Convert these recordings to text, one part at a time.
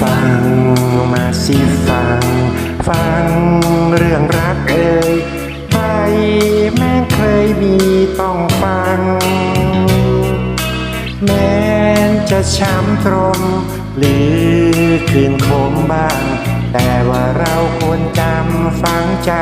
ฟังมาสิฟัง ฟังเรื่องรักเอ่ยใครแม่เคยมีต้องฟัง แม้จะช้ำตรม หรือคืนโคมบ้าง แต่ว่าเราควรจำฟังใจ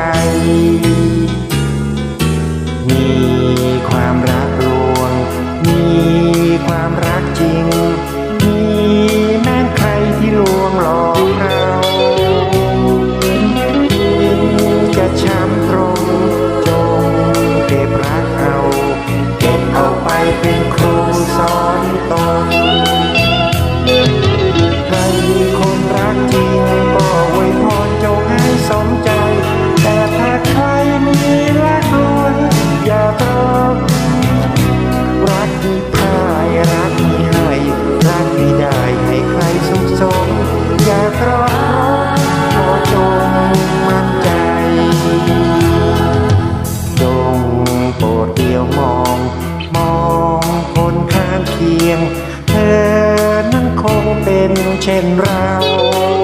เ็นเช่นเรา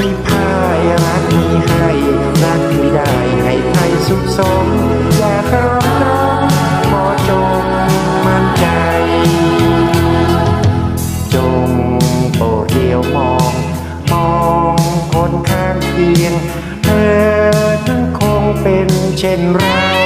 มีพายรักมีให้รักมีได้ให้ไทยสุขสมอย่าเข้ารองขอจงมั่นใจ จงโปรดเดียวมอง มองคนข้างเคียง เธอทั้งคงเป็นเช่นเรา